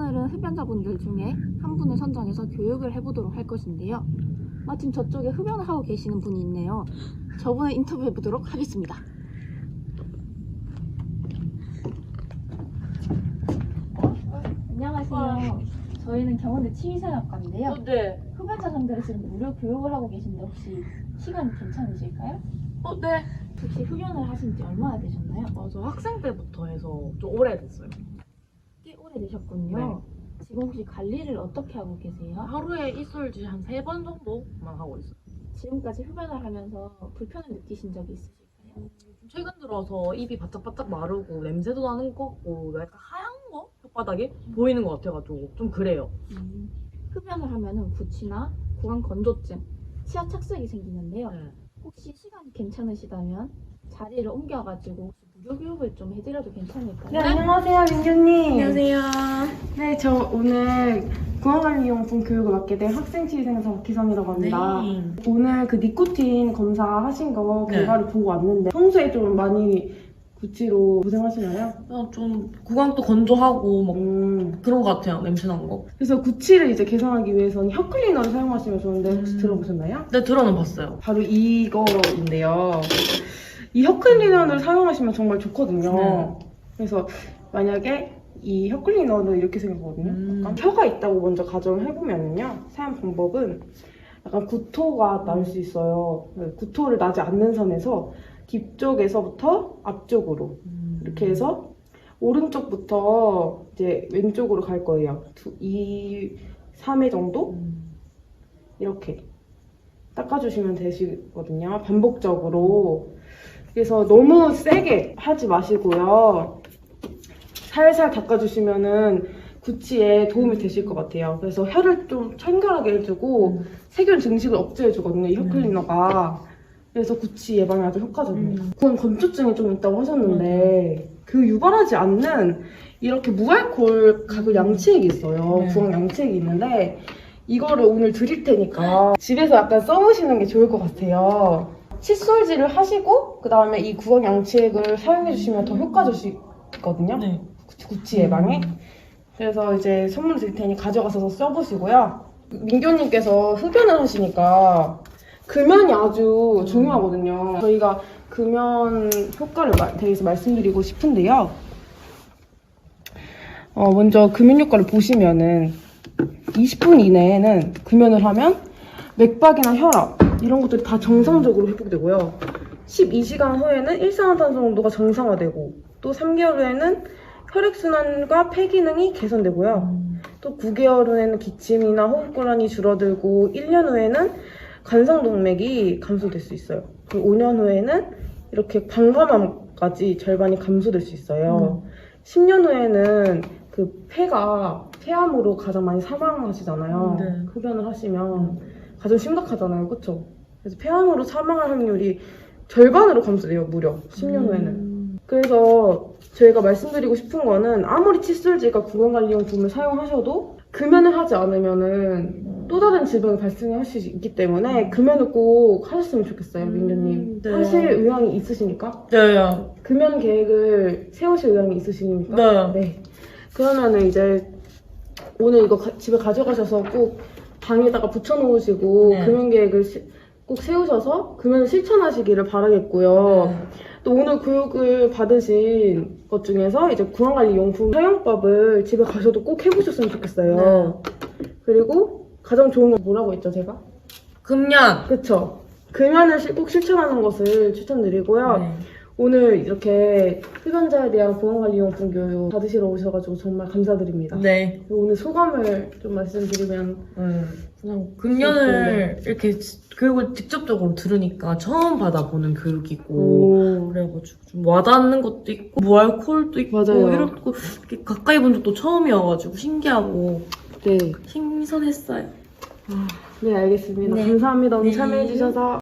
오늘은 흡연자분들 중에 한 분을 선정해서 교육을 해보도록 할 것인데요. 마침 저쪽에 흡연을 하고 계시는 분이 있네요. 저분을 인터뷰해 보도록 하겠습니다. 안녕하세요. 저희는 경원대 치의사학과인데요. 네. 흡연자 상대로 지금 무료 교육을 하고 계신데 혹시 시간 괜찮으실까요? 어, 네. 혹시 흡연을 하신 지 얼마나 되셨나요? 어, 저 학생 때부터 해서 좀 오래됐어요. 꽤 오래되셨군요. 지금 혹시 관리를 어떻게 하고 계세요? 하루에 이술지 한세 번 정도만 하고 있어요. 지금까지 흡연을 하면서 불편을 느끼신 적이 있으실까요? 좀 최근 들어서 입이 바짝바짝 마르고 냄새도 나는 것 같고 약간 하얀 거? 혓바닥에 보이는 것 같아가지고 좀 그래요. 음, 흡연을 하면은 구취나 구강 건조증, 치아 착색이 생기는데요. 네. 혹시 시간이 괜찮으시다면 자리를 옮겨가지고 교육을 좀 해드려도 괜찮을까요? 네, 안녕하세요, 민규님. 안녕하세요. 네, 저 오늘 구강관리용품 교육을 맡게 된 학생치위생사 박희선이라고 합니다. 네. 오늘 그 니코틴 검사 하신 거 네. 결과를 보고 왔는데 평소에 좀 많이 구취로 고생하시나요? 그냥 좀 구강도 건조하고 막 음, 그런 것 같아요. 냄새 난 거. 그래서 구취를 이제 개선하기 위해서는 혀 클리너를 사용하시면 좋은데 혹시 음. 들어보셨나요? 네, 들어는 봤어요. 바로 이거인데요. 이 혀클리너를 사용하시면 정말 좋거든요. 네. 그래서 만약에 이 혀클리너는 이렇게 생겼거든요. 음. 약간 혀가 있다고 먼저 가정을 해보면요. 사용 방법은 약간 구토가 날 수 있어요. 네, 구토를 나지 않는 선에서 뒤쪽에서부터 앞쪽으로 이렇게 해서 오른쪽부터 이제 왼쪽으로 갈 거예요. 두, 2, 3회 정도? 음. 이렇게 닦아주시면 되시거든요. 반복적으로. 그래서 너무 세게 하지 마시고요. 살살 닦아주시면은 구취에 도움이 되실 것 같아요. 그래서 혀를 좀 청결하게 해주고 음. 세균 증식을 억제해주거든요. 이 혀클리너가. 그래서 구취 예방에 아주 효과적이에요. 음. 그건 건조증이 좀 있다고 하셨는데 그 유발하지 않는 이렇게 무알콜 가글 양치액이 있어요. 네. 구강 양치액이 있는데 이거를 오늘 드릴 테니까 집에서 약간 써보시는 게 좋을 것 같아요. 칫솔질을 하시고 그 다음에 이 구강 양치액을 사용해 주시면 더 효과적이거든요. 네. 구취, 구취 예방에. 그래서 이제 선물 드릴 테니 가져가서 써보시고요. 민교님께서 흡연을 하시니까 금연이 아주 중요하거든요. 저희가 금연 효과를 마- 대해서 말씀드리고 싶은데요. 어, 먼저 금연 효과를 보시면은 20분 이내에는 금연을 하면 맥박이나 혈압 이런 것들이 다 정상적으로 회복되고요. 12시간 후에는 일산화탄소 농도가 정상화되고 또 3개월 후에는 혈액순환과 폐 기능이 개선되고요. 음. 또 9개월 후에는 기침이나 호흡곤란이 줄어들고 1년 후에는 간성동맥이 감소될 수 있어요. 그리고 5년 후에는 이렇게 방광암까지 절반이 감소될 수 있어요. 10년 후에는 그 폐가 폐암으로 가장 많이 사망하시잖아요. 네. 흡연을 하시면 가장 심각하잖아요. 그쵸? 그래서 폐암으로 사망할 확률이 절반으로 감소돼요. 무려 10년 후에는. 음. 그래서 저희가 말씀드리고 싶은 거는 아무리 칫솔질과 구강관리용품을 사용하셔도 금연을 하지 않으면은 또 다른 질병이 발생할 수 있기 때문에 금연을 꼭 하셨으면 좋겠어요, 음, 민규님. 네. 하실 의향이 있으십니까? 네, 네. 금연 계획을 세우실 의향이 있으십니까? 네. 그러면은 이제 오늘 이거 가- 집에 가져가셔서 꼭 방에다가 붙여놓으시고 네. 금연 계획을 시- 꼭 세우셔서 금연을 실천하시기를 바라겠고요. 네. 또 오늘 교육을 받으신 것 중에서 이제 구강관리용품 사용법을 집에 가셔도 꼭 해보셨으면 좋겠어요. 그리고 가장 좋은 건 뭐라고 했죠, 제가? 금년. 그쵸? 금연을 실- 꼭 실천하는 것을 추천드리고요. 네. 오늘 이렇게 흡연자에 대한 구강관리용품 교육 받으시러 오셔가지고 정말 감사드립니다. 네. 그리고 오늘 소감을 좀 말씀드리면 음, 그냥 금년을 이렇게 지- 교육을 직접적으로 들으니까 처음 받아보는 교육이고 오, 그래가지고 좀 와닿는 것도 있고 무알콜도 있고 맞아요. 이렇고 이렇게 가까이 본 적도 처음이어가지고 신기하고 네. 신선했어요. 네, 알겠습니다. 네. 감사합니다. 오늘 네. 참여해주셔서.